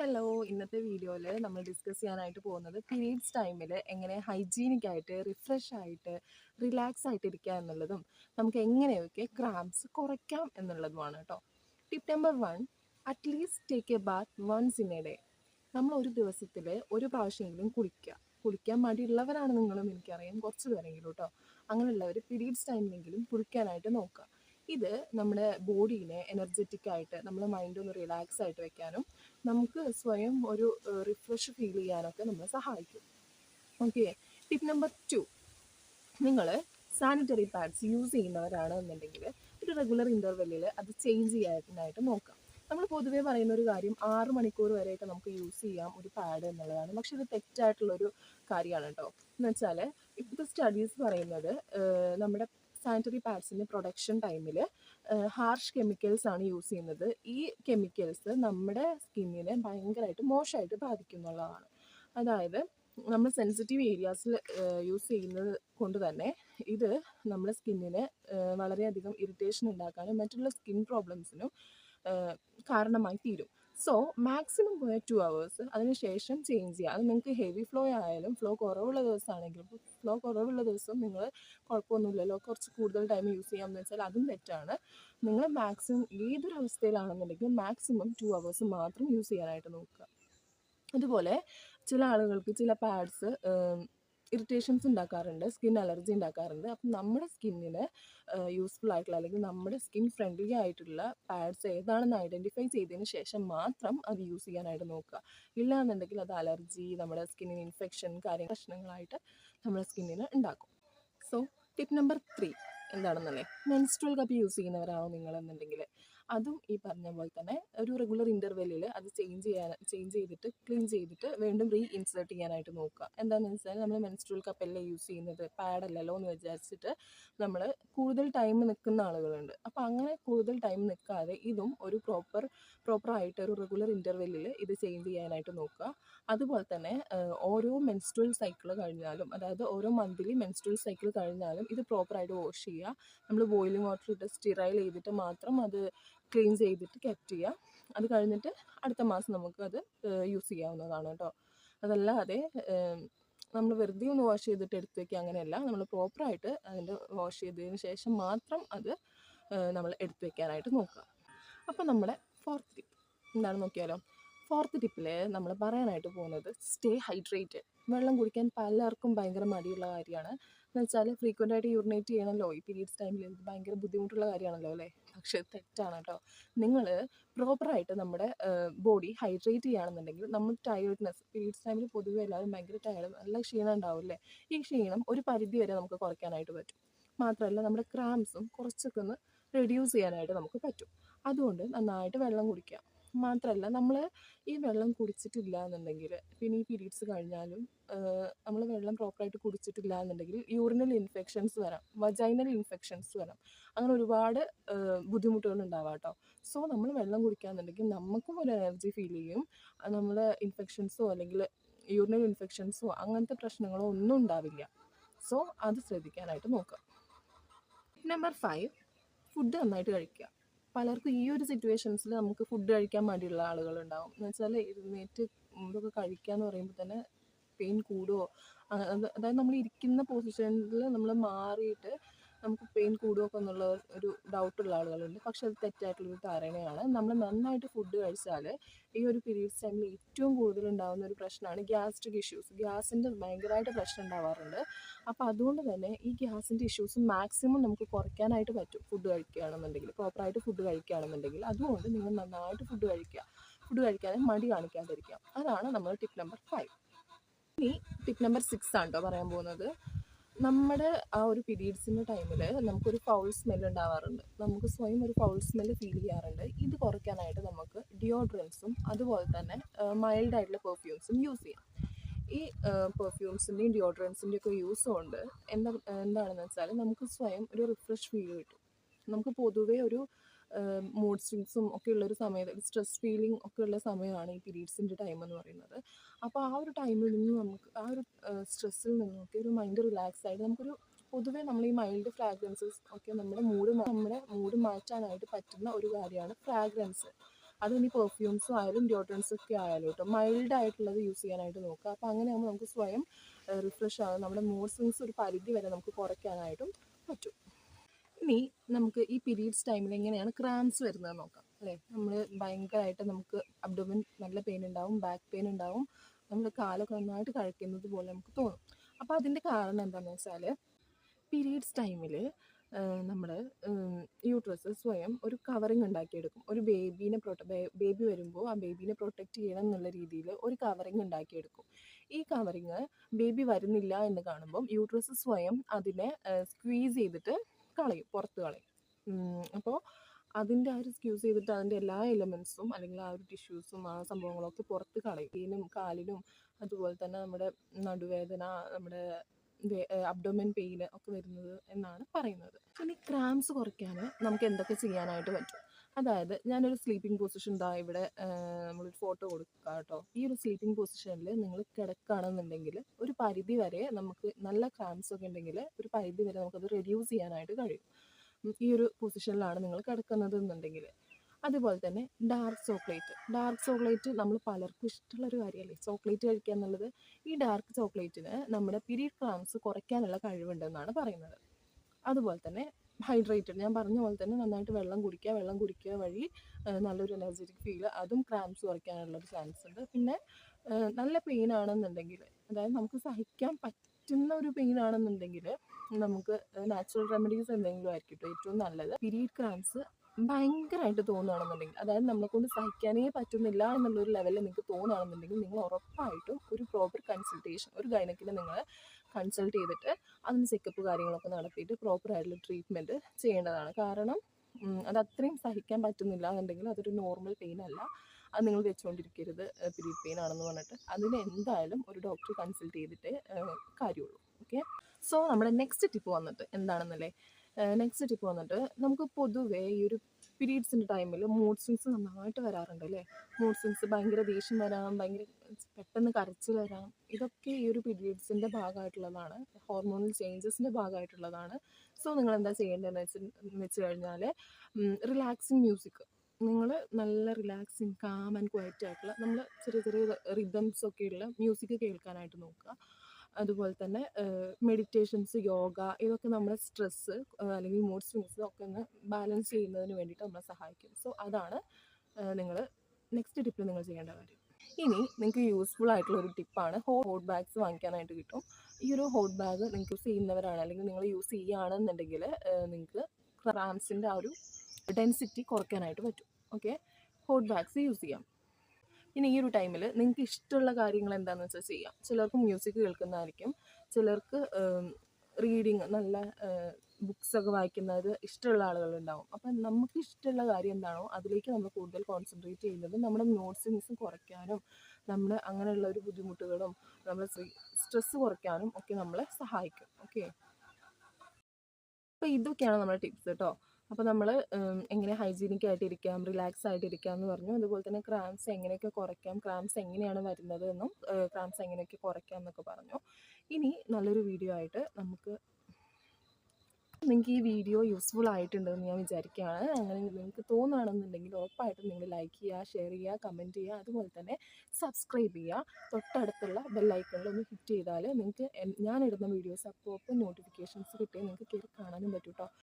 Hello ഇന്നത്തെ വീഡിയോയിൽ നമ്മൾ ഡിസ്കസ് ചെയ്യാനായിട്ട് പോകുന്നത് പീരീഡ്സ് ടൈമിൽ എങ്ങനെ ഹൈജീനിക് ആയിട്ട് റിഫ്രഷ് ആയിട്ട് റിലാക്സ് ആയിട്ട് ഇരിക്കുക എന്നുള്ളതും നമുക്ക് എങ്ങനെയൊക്കെ ക്രാംസ് കുറയ്ക്കാം എന്നുള്ളതുമാണ് കേട്ടോ tip number one at least take a bath once in a day നമ്മൾ ഒരു ദിവസത്തിൽ ഒരു പ്രാവശ്യമെങ്കിലും കുളിക്കുക. കുളിക്കാൻ മടിയുള്ളവരാണ് നിങ്ങളും എനിക്കറിയാം കുറച്ച് പേരെങ്കിലും കേട്ടോ അങ്ങനെയുള്ളവർ പീരീഡ്സ് ടൈമിലെങ്കിലും കുളിക്കാനായിട്ട് നോക്കുക. ഇത് നമ്മുടെ ബോഡീനെ എനർജറ്റിക് ആയിട്ട് നമ്മുടെ മൈൻഡ് ഒന്ന് റിലാക്സ് ആയിട്ട് വെക്കാനും നമുക്ക് സ്വയം ഒരു റിഫ്രഷ് ഫീൽ ചെയ്യാനൊക്കെ നമ്മളെ സഹായിക്കും. ഓക്കെ ടിപ്പ് നമ്പർ ടു നിങ്ങൾ സാനിറ്ററി പാഡ്സ് യൂസ് ചെയ്യുന്നവരാണ് എന്നുണ്ടെങ്കിൽ ഒരു റെഗുലർ ഇന്റർവെല്ലിൽ അത് ചേഞ്ച് ചെയ്യാനായിട്ട് നോക്കാം. നമ്മൾ പൊതുവേ പറയുന്ന ഒരു കാര്യം ആറ് മണിക്കൂർ വരെയൊക്കെ നമുക്ക് യൂസ് ചെയ്യാം ഒരു പാഡ് എന്നുള്ളതാണ്. പക്ഷെ ഇത് തെറ്റായിട്ടുള്ളൊരു കാര്യമാണ് കേട്ടോ. എന്ന് വെച്ചാൽ ഇപ്പോഴത്തെ സ്റ്റഡീസ് പറയുന്നത് നമ്മുടെ സാനിറ്ററി പാഡ്സിന്റെ പ്രൊഡക്ഷൻ ടൈമിൽ ഹാർഷ് കെമിക്കൽസ് ആണ് യൂസ് ചെയ്യുന്നത്. ഈ കെമിക്കൽസ് നമ്മുടെ സ്കിന്നിനെ ഭയങ്കരമായിട്ട് മോശമായിട്ട് ബാധിക്കുന്നുള്ളതാണ്. അതായത് നമ്മൾ സെൻസിറ്റീവ് ഏരിയാസിൽ യൂസ് ചെയ്യുന്നത് കൊണ്ട് തന്നെ ഇത് നമ്മുടെ സ്കിന്നിന് വളരെയധികം ഇറിറ്റേഷൻ ഉണ്ടാക്കാനും മറ്റുള്ള സ്കിൻ പ്രോബ്ലംസിനും കാരണമായി തീരും. സോ മാക്സിമം പോയ ടു അവേഴ്സ് അതിനുശേഷം ചേഞ്ച് ചെയ്യുക അത് നിങ്ങൾക്ക് ഹെവി ഫ്ലോ ആയാലും ഫ്ലോ കുറവുള്ള ദിവസമാണെങ്കിലും ഫ്ലോ കുറവുള്ള ദിവസം നിങ്ങൾ കുഴപ്പമൊന്നുമില്ലല്ലോ. കുറച്ച് കൂടുതൽ ടൈം യൂസ് ചെയ്യാമെന്ന് വെച്ചാൽ അതും തെറ്റാണ്. നിങ്ങൾ മാക്സിമം ഏതൊരു അവസ്ഥയിലാണെന്നുണ്ടെങ്കിലും മാക്സിമം ടു അവേഴ്സ് മാത്രം യൂസ് ചെയ്യാനായിട്ട് നോക്കുക. അതുപോലെ ചില ആളുകൾക്ക് ചില പാഡ്സ് ഇറിറ്റേഷൻസ് ഉണ്ടാക്കാറുണ്ട് സ്കിൻ അലർജി ഉണ്ടാക്കാറുണ്ട്. അപ്പം നമ്മുടെ സ്കിന്നിന് യൂസ്ഫുൾ ആയിട്ടുള്ള അല്ലെങ്കിൽ നമ്മുടെ സ്കിൻ ഫ്രണ്ട്ലി ആയിട്ടുള്ള പാഡ്സ് ഏതാണെന്ന് ഐഡന്റിഫൈ ചെയ്തതിന് ശേഷം മാത്രം അത് യൂസ് ചെയ്യാനായിട്ട് നോക്കുക. ഇല്ല എന്നുണ്ടെങ്കിൽ അത് അലർജി നമ്മുടെ സ്കിന്നിന് ഇൻഫെക്ഷൻ കാര്യ പ്രശ്നങ്ങളായിട്ട് നമ്മുടെ സ്കിന്നിന് ഉണ്ടാക്കും. സോ ടിപ്പ് നമ്പർ ത്രീ എന്താണെന്നല്ലേ മെൻസ്ട്രൽ കപ്പ് യൂസ് ചെയ്യുന്നവരാണോ നിങ്ങളെന്നുണ്ടെങ്കിൽ. അതും ഈ പറഞ്ഞ പോലെ തന്നെ ഒരു റെഗുലർ ഇന്റർവെല്ലിൽ അത് ചേഞ്ച് ചെയ്യാൻ ചേഞ്ച് ചെയ്തിട്ട് ക്ലീൻ ചെയ്തിട്ട് വീണ്ടും റീ ഇൻസേർട്ട് ചെയ്യാനായിട്ട് നോക്കുക. എന്താണെന്ന് വെച്ചാൽ നമ്മൾ മെൻസ്ട്രൽ കപ്പല്ലേ യൂസ് ചെയ്യുന്നത്? പാഡല്ലല്ലോ എന്ന് വിചാരിച്ചിട്ട് നമ്മൾ കൂടുതൽ ടൈം നിൽക്കുന്ന ആളുകളുണ്ട്. അപ്പോൾ അങ്ങനെ കൂടുതൽ ടൈം നിൽക്കാതെ ഇതും ഒരു പ്രോപ്പർ പ്രോപ്പറായിട്ട് ഒരു റെഗുലർ ഇന്റർവെല്ലിൽ ഇത് ചേഞ്ച് ചെയ്യാനായിട്ട് നോക്കുക. അതുപോലെ തന്നെ ഓരോ മെൻസ്ട്രൽ സൈക്കിൾ കഴിഞ്ഞാലും അതായത് ഓരോ മന്ത്ലി മെൻസ്ട്രൽ സൈക്കിൾ കഴിഞ്ഞാലും ഇത് പ്രോപ്പറായിട്ട് വാഷ് ചെയ്യുക. നമ്മൾ ബോയിലിംഗ് വാട്ടർ ഇട്ട് സ്റ്റിറൈൽ ചെയ്തിട്ട് മാത്രം അത് ക്ലീൻ ചെയ്തിട്ട് കെപ്റ്റ് ചെയ്യുക അത് കഴിഞ്ഞിട്ട് അടുത്ത മാസം നമുക്ക് അത് യൂസ് ചെയ്യാവുന്നതാണ് കേട്ടോ. അതല്ലാതെ നമ്മൾ വെറുതെ ഒന്ന് വാഷ് ചെയ്തിട്ട് എടുത്ത് വയ്ക്കുക അങ്ങനെയല്ല. നമ്മൾ പ്രോപ്പറായിട്ട് അതിന്റെ വാഷ് ചെയ്തതിന് ശേഷം മാത്രം അത് നമ്മൾ എടുത്ത് വെക്കാനായിട്ട് നോക്കുക. അപ്പോൾ നമ്മുടെ ഫോർത്ത് ടിപ്പ് എന്താണ് നോക്കിയാലോ? ഫോർത്ത് ടിപ്പിൽ നമ്മൾ പറയാനായിട്ട് പോകുന്നത് സ്റ്റേ ഹൈഡ്രേറ്റഡ് വെള്ളം കുടിക്കാൻ പലർക്കും ഭയങ്കര മടിയുള്ള കാര്യമാണ്. എന്ന് വെച്ചാൽ ഫ്രീക്വന്റ് ആയിട്ട് യൂറിനേറ്റ് ചെയ്യണമല്ലോ. ഈ പീരീഡ്സ് ടൈമിൽ ഭയങ്കര ബുദ്ധിമുട്ടുള്ള കാര്യമാണല്ലോ അല്ലേ? പക്ഷേ തെറ്റാണ് കേട്ടോ നിങ്ങൾ പ്രോപ്പറായിട്ട് നമ്മുടെ ബോഡി ഹൈഡ്രേറ്റ് ചെയ്യുകയാണെന്നുണ്ടെങ്കിൽ നമ്മൾ ടയേർഡ്നെസ് പീരീഡ്സ് ടൈമിൽ പൊതുവെ എല്ലാവരും ഭയങ്കര ടയേർഡ് നല്ല ക്ഷീണം ഉണ്ടാവില്ലേ? ഈ ക്ഷീണം ഒരു പരിധി വരെ നമുക്ക് കുറയ്ക്കാനായിട്ട് പറ്റും. മാത്രമല്ല നമ്മുടെ ക്രാംസും കുറച്ചൊക്കെ ഒന്ന് റെഡ്യൂസ് ചെയ്യാനായിട്ട് നമുക്ക് പറ്റും. അതുകൊണ്ട് നന്നായിട്ട് വെള്ളം കുടിക്കുക. മാത്രമല്ല നമ്മൾ ഈ വെള്ളം കുടിച്ചിട്ടില്ല എന്നുണ്ടെങ്കിൽ പിന്നെ ഈ പീരീഡ്സ് കഴിഞ്ഞാലും നമ്മൾ വെള്ളം പ്രോപ്പറായിട്ട് കുടിച്ചിട്ടില്ല എന്നുണ്ടെങ്കിൽ യൂറിനൽ ഇൻഫെക്ഷൻസ് വരാം വജൈനൽ ഇൻഫെക്ഷൻസ് വരാം. അങ്ങനെ ഒരുപാട് ബുദ്ധിമുട്ടുകൾ ഉണ്ടാവാം കേട്ടോ സോ നമ്മൾ വെള്ളം കുടിക്കാന്നുണ്ടെങ്കിൽ നമുക്കും ഒരു എനർജി ഫീൽ ചെയ്യും. നമ്മൾ ഇൻഫെക്ഷൻസോ അല്ലെങ്കിൽ യൂറിനൽ ഇൻഫെക്ഷൻസോ അങ്ങനത്തെ പ്രശ്നങ്ങളോ ഒന്നും ഉണ്ടാവില്ല. സോ അത് ശ്രദ്ധിക്കാനായിട്ട് നോക്കുക. നമ്പർ ഫൈവ് ഫുഡ് നന്നായിട്ട് കഴിക്കുക. പലർക്കും ഈ ഒരു സിറ്റുവേഷൻസിൽ നമുക്ക് ഫുഡ് കഴിക്കാൻ മടിയുള്ള ആളുകളുണ്ടാവും. എന്ന് വെച്ചാൽ എഴുന്നേറ്റ് ഇതൊക്കെ കഴിക്കുക എന്ന് പറയുമ്പോൾ തന്നെ പെയിൻ കൂടുമോ അതായത് നമ്മൾ ഇരിക്കുന്ന പൊസിഷനിൽ നമ്മൾ മാറിയിട്ട് നമുക്ക് പെയിൻ കൂടുമൊക്കെ എന്നുള്ള ഒരു ഡൗട്ടുള്ള ആളുകളുണ്ട്. പക്ഷെ അത് തെറ്റായിട്ടുള്ളൊരു ധാരണയാണ്. നമ്മൾ നന്നായിട്ട് ഫുഡ് കഴിച്ചാൽ ഈ ഒരു പീരീഡ്സ് ടൈമിൽ ഏറ്റവും കൂടുതൽ ഉണ്ടാകുന്ന ഒരു പ്രശ്നമാണ് ഗ്യാസ്ട്രിക് ഇഷ്യൂസ് ഗ്യാസിന്റെ ഭയങ്കരമായിട്ട് പ്രശ്നം ഉണ്ടാവാറുണ്ട്. അപ്പോൾ അതുകൊണ്ട് തന്നെ ഈ ഗ്യാസിന്റെ ഇഷ്യൂസ് മാക്സിമം നമുക്ക് കുറയ്ക്കാനായിട്ട് പറ്റും ഫുഡ് കഴിക്കുകയാണെന്നുണ്ടെങ്കിൽ. പ്രോപ്പറായിട്ട് ഫുഡ് കഴിക്കുകയാണെന്നുണ്ടെങ്കിൽ. അതുകൊണ്ട് നിങ്ങൾ നന്നായിട്ട് ഫുഡ് കഴിക്കുക. ഫുഡ് കഴിക്കാതെ മടി കാണിക്കാതിരിക്കുക. അതാണ് നമ്മൾ ടിപ്പ് നമ്പർ ഫൈവ് ഇനി ടിപ്പ് നമ്പർ സിക്സ് ആണ് കേട്ടോ പറയാൻ പോകുന്നത്? നമ്മുടെ ആ ഒരു പീരീഡ്സിന്റെ ടൈമിൽ നമുക്കൊരു ഫൗൾ സ്മെൽ ഉണ്ടാവാറുണ്ട്. നമുക്ക് സ്വയം ഒരു ഫൗൾ സ്മെൽ ഫീൽ ചെയ്യാറുണ്ട്. ഇത് കുറയ്ക്കാനായിട്ട് നമുക്ക് ഡിയോഡ്രൻസും അതുപോലെ തന്നെ മൈൽഡ് ആയിട്ടുള്ള പെർഫ്യൂംസും യൂസ് ചെയ്യാം. ഈ പെർഫ്യൂംസിന്റെയും ഡിയോഡ്രൻസിന്റെയും ഒക്കെ യൂസ് കൊണ്ട് എന്താ എന്താണെന്ന് വെച്ചാൽ നമുക്ക് സ്വയം ഒരു റിഫ്രഷ് ഫീൽ കിട്ടും. നമുക്ക് പൊതുവേ ഒരു മൂഡ് സ്വിങ്സും ഒക്കെ ഉള്ളൊരു സമയത്ത് സ്ട്രെസ് ഫീലിംഗ് ഒക്കെ ഉള്ള സമയമാണ് ഈ പീരീഡ്സിന്റെ ടൈം എന്ന് പറയുന്നത്. അപ്പോൾ ആ ഒരു ടൈമിൽ നിന്ന് നമുക്ക് ആ ഒരു സ്ട്രെസ്സിൽ നിന്നൊക്കെ ഒരു മൈൻഡ് റിലാക്സ് ആയിട്ട് നമുക്കൊരു പൊതുവേ നമ്മൾ ഈ മൈൽഡ് ഫ്രാഗ്രൻസസ് ഒക്കെ നമ്മുടെ മൂഡ് നമ്മുടെ മൂഡ് മാറ്റാനായിട്ട് പറ്റുന്ന ഒരു കാര്യമാണ് ഫ്രാഗ്രൻസ് അത് ഇനി പെർഫ്യൂംസും ആയാലും ഡിയോഡ്രൻസ് ഒക്കെ ആയാലും കേട്ടോ മൈൽഡ് ആയിട്ടുള്ളത് യൂസ് ചെയ്യാനായിട്ട് നോക്കുക. അപ്പോൾ അങ്ങനെയാകുമ്പോൾ നമുക്ക് സ്വയം റിഫ്രഷ് ആകും നമ്മുടെ മൂഡ് സ്വിങ്സ് ഒരു പരിധി വരെ നമുക്ക് കുറയ്ക്കാനായിട്ടും പറ്റും. ഇനി നമുക്ക് ഈ പീരീഡ്സ് ടൈമിൽ എങ്ങനെയാണ് ക്രാംസ് വരുന്നത് നോക്കാം. അല്ലേ? നമ്മൾ ഭയങ്കരമായിട്ട് നമുക്ക് അബ്ഡോമിൻ നല്ല പെയിൻ ഉണ്ടാവും ബാക്ക് പെയിൻ ഉണ്ടാവും. നമ്മൾ കാലൊക്കെ നന്നായിട്ട് കഴിക്കുന്നത് പോലെ നമുക്ക് തോന്നും. അപ്പോൾ അതിന്റെ കാരണം എന്താണെന്ന് വെച്ചാൽ പീരീഡ്സ് ടൈമിൽ നമ്മൾ യൂട്രസ് സ്വയം ഒരു കവറിങ് ഉണ്ടാക്കിയെടുക്കും. ഒരു ബേബീനെ പ്രൊട്ട ബേബി വരുമ്പോൾ ആ ബേബീനെ പ്രൊട്ടക്റ്റ് ചെയ്യണം എന്നുള്ള രീതിയിൽ ഒരു കവറിങ് ഉണ്ടാക്കിയെടുക്കും. ഈ കവറിങ് ബേബി വരുന്നില്ല എന്ന് കാണുമ്പം യൂട്രസ് സ്വയം അതിനെ സ്ക്വീസ് ചെയ്തിട്ട് കളയും പുറത്ത് കളയും. അപ്പോൾ അതിന്റെ ആ ഒരു സ്ക്യൂസ് ചെയ്തിട്ട് അതിന്റെ എല്ലാ എലമെൻസും അല്ലെങ്കിൽ ആ ഒരു ടിഷ്യൂസും ആ സംഭവങ്ങളൊക്കെ പുറത്ത് കളയും. കീനും കാലിനും അതുപോലെ തന്നെ നമ്മുടെ നടുവേദന നമ്മുടെ അബ്ഡോമൻ പെയിൻ ഒക്കെ വരുന്നത് എന്നാണ് പറയുന്നത്. ഇനി ക്രാംസ് കുറയ്ക്കാൻ നമുക്ക് എന്തൊക്കെ ചെയ്യാനായിട്ട് പറ്റും? അതായത് ഞാനൊരു സ്ലീപ്പിംഗ് പൊസിഷൻ ഇതാ ഇവിടെ നമ്മളൊരു ഫോട്ടോ കൊടുക്കുക കേട്ടോ ഈ ഒരു സ്ലീപ്പിംഗ് പൊസിഷനിൽ നിങ്ങൾ കിടക്കുകയാണെന്നുണ്ടെങ്കിൽ ഒരു പരിധി വരെ നമുക്ക് നല്ല ക്രാംസ് ഒക്കെ ഉണ്ടെങ്കിൽ ഒരു പരിധി വരെ നമുക്കത് റെഡ്യൂസ് ചെയ്യാനായിട്ട് കഴിയും. ഈ ഒരു പൊസിഷനിലാണ് നിങ്ങൾ കിടക്കുന്നത് എന്നുണ്ടെങ്കിൽ അതുപോലെ തന്നെ ഡാർക്ക് ചോക്ലേറ്റ് ഡാർക്ക് ചോക്ലേറ്റ് നമ്മൾ പലർക്കും ഇഷ്ടമുള്ള ഒരു കാര്യമല്ലേ ചോക്ലേറ്റ് കഴിക്കുക എന്നുള്ളത് ഈ ഡാർക്ക് ചോക്ലേറ്റിന് നമ്മുടെ പിരീഡ് ക്രാംസ് കുറയ്ക്കാനുള്ള കഴിവുണ്ടെന്നാണ് പറയുന്നത്. അതുപോലെ തന്നെ ഹൈഡ്രേറ്റഡ് ഞാൻ പറഞ്ഞ പോലെ തന്നെ നന്നായിട്ട് വെള്ളം കുടിക്കുക വെള്ളം കുടിക്കുക വഴി നല്ലൊരു എനർജറ്റിക് ഫീൽ അതും ക്രാംസ് കുറയ്ക്കാനുള്ള ഒരു ചാൻസ് ഉണ്ട്. പിന്നെ നല്ല പെയിൻ ആണെന്നുണ്ടെങ്കിൽ അതായത് നമുക്ക് സഹിക്കാൻ പറ്റുന്ന ഒരു പെയിൻ ആണെന്നുണ്ടെങ്കിൽ നമുക്ക് നാച്ചുറൽ റെമഡീസ് എന്തെങ്കിലും ആയിരിക്കും ഏറ്റവും നല്ലത്. പീരീഡ് ക്രാംസ് ഭയങ്കരമായിട്ട് തോന്നുകയാണെന്നുണ്ടെങ്കിൽ അതായത് നമ്മളെ കൊണ്ട് സഹിക്കാനേ പറ്റുന്നില്ല എന്നുള്ളൊരു ലെവലിൽ നിങ്ങൾക്ക് തോന്നുകയാണെന്നുണ്ടെങ്കിൽ നിങ്ങൾ ഉറപ്പായിട്ടും ഒരു പ്രോപ്പർ കൺസൾട്ടേഷൻ ഒരു ഗൈനക്കിനെ നിങ്ങൾ കൺസൾട്ട് ചെയ്തിട്ട് അതിന് ചെക്കപ്പ് കാര്യങ്ങളൊക്കെ നടത്തിയിട്ട് പ്രോപ്പറായിട്ടുള്ള ട്രീറ്റ്മെന്റ് ചെയ്യേണ്ടതാണ്. കാരണം അത് അത്രയും സഹിക്കാൻ പറ്റുന്നില്ല എന്നുണ്ടെങ്കിൽ അതൊരു നോർമൽ പെയിൻ അല്ല. അത് നിങ്ങൾ വെച്ചുകൊണ്ടിരിക്കരുത് പീരീഡ് പെയിൻ ആണെന്ന് പറഞ്ഞിട്ട്. അതിന് എന്തായാലും ഒരു ഡോക്ടറെ കൺസൾട്ട് ചെയ്തിട്ടേ കാര്യമുള്ളൂ. ഓക്കെ സോ നമ്മുടെ നെക്സ്റ്റ് ടിപ്പ് വന്നിട്ട് എന്താണെന്നല്ലേ? നെക്സ്റ്റ് ടിപ്പ് വന്നിട്ട് നമുക്ക് പൊതുവേ ഈ ഒരു പീരീഡ്സിന്റെ ടൈമിൽ മൂഡ് സ്വിങ്സ് നന്നായിട്ട് വരാറുണ്ട് അല്ലേ മൂഡ് സ്വിങ്സ് ഭയങ്കര ദേഷ്യം വരാം ഭയങ്കര പെട്ടെന്ന് കരച്ചിൽ വരാം. ഇതൊക്കെ ഈ ഒരു പീരീഡ്സിന്റെ ഭാഗമായിട്ടുള്ളതാണ്. ഹോർമോണൽ ചേഞ്ചസിന്റെ ഭാഗമായിട്ടുള്ളതാണ്. സോ നിങ്ങൾ എന്താ ചെയ്യേണ്ടതെന്ന് വെച്ച് വെച്ച് കഴിഞ്ഞാൽ റിലാക്സിങ് മ്യൂസിക് നിങ്ങൾ നല്ല റിലാക്സിങ് കാം ആൻഡ് ക്വയറ്റ് ആയിട്ടുള്ള നമ്മൾ ചെറിയ ചെറിയ റിതംസ് ഒക്കെ ഉള്ള മ്യൂസിക് കേൾക്കാനായിട്ട് നോക്കുക. അതുപോലെ തന്നെ മെഡിറ്റേഷൻസ് യോഗ ഇതൊക്കെ നമ്മുടെ സ്ട്രെസ്സ് അല്ലെങ്കിൽ മൂഡ് സ്വിങ്സ് ഒക്കെ ഒന്ന് ബാലൻസ് ചെയ്യുന്നതിന് വേണ്ടിയിട്ട് നമ്മളെ സഹായിക്കും. സോ അതാണ് നിങ്ങൾ നെക്സ്റ്റ് ടിപ്പിൽ നിങ്ങൾ ചെയ്യേണ്ട കാര്യം. ഇനി നിങ്ങൾക്ക് യൂസ്ഫുൾ ആയിട്ടുള്ള ഒരു ടിപ്പാണ് ഹോട്ട് ബാഗ്സ് വാങ്ങിക്കാനായിട്ട് കിട്ടും. ഈ ഒരു ഹോട്ട് ബാഗ് നിങ്ങൾക്ക് യൂസ് ചെയ്യുന്നവരാണ് അല്ലെങ്കിൽ നിങ്ങൾ യൂസ് ചെയ്യുകയാണെന്നുണ്ടെങ്കിൽ നിങ്ങൾക്ക് ക്രാംസിന്റെ ആ ഒരു ഡെൻസിറ്റി കുറയ്ക്കാനായിട്ട് പറ്റും. ഓക്കെ ഹോട്ട് ബാഗ്സ് യൂസ് ചെയ്യാം. ഇനി ഈ ഒരു ടൈമിൽ നിങ്ങൾക്ക് ഇഷ്ടമുള്ള കാര്യങ്ങൾ എന്താണെന്ന് വെച്ചാൽ ചെയ്യാം. ചിലർക്ക് മ്യൂസിക് കേൾക്കുന്നതായിരിക്കും. ചിലർക്ക് റീഡിങ് നല്ല ബുക്സ് ഒക്കെ വായിക്കുന്നത് ഇഷ്ടമുള്ള ആളുകളുണ്ടാവും. അപ്പം നമുക്ക് ഇഷ്ടമുള്ള കാര്യം എന്താണോ അതിലേക്ക് നമ്മൾ കൂടുതൽ കോൺസെൻട്രേറ്റ് ചെയ്യുന്നത് നമ്മുടെ നോട്ട്സ് മിസ് കുറയ്ക്കാനും നമ്മുടെ അങ്ങനെയുള്ള ഒരു ബുദ്ധിമുട്ടുകളും നമ്മുടെ സ്ട്രെസ്സ് കുറയ്ക്കാനും ഒക്കെ നമ്മളെ സഹായിക്കും. ഓക്കെ അപ്പോൾ ഇതൊക്കെയാണ് നമ്മുടെ ടിപ്സ് കേട്ടോ അപ്പോൾ നമ്മൾ എങ്ങനെ ഹൈജീനിക് ആയിട്ടിരിക്കാം റിലാക്സ് ആയിട്ടിരിക്കാം എന്ന് പറഞ്ഞു. അതുപോലെ തന്നെ ക്രാംസ് എങ്ങനെയൊക്കെ കുറയ്ക്കാം ക്രാംസ് എങ്ങനെയാണ് വരുന്നത് എന്നും ക്രാംസ് എങ്ങനെയൊക്കെ കുറയ്ക്കാം എന്നൊക്കെ പറഞ്ഞു. ഇനി നല്ലൊരു വീഡിയോ ആയിട്ട് നമുക്ക് നിങ്ങൾക്ക് ഈ വീഡിയോ യൂസ്ഫുൾ ആയിട്ടുണ്ടെന്ന് ഞാൻ വിചാരിക്കുകയാണ്. അങ്ങനെ നിങ്ങൾക്ക് തോന്നുകയാണെന്നുണ്ടെങ്കിൽ ഉറപ്പായിട്ടും നിങ്ങൾ ലൈക്ക് ചെയ്യുക ഷെയർ ചെയ്യുക കമന്റ് ചെയ്യുക. അതുപോലെ തന്നെ സബ്സ്ക്രൈബ് ചെയ്യുക. തൊട്ടടുത്തുള്ള ബെല്ലൈക്കണിൽ ഒന്ന് ഹിറ്റ് ചെയ്താൽ നിങ്ങൾക്ക് ഞാനിടുന്ന വീഡിയോസ് അപ്പോൾ അപ്പോൾ നോട്ടിഫിക്കേഷൻസ് കിട്ടിയാൽ നിങ്ങൾക്ക് കയറി കാണാനും പറ്റും കേട്ടോ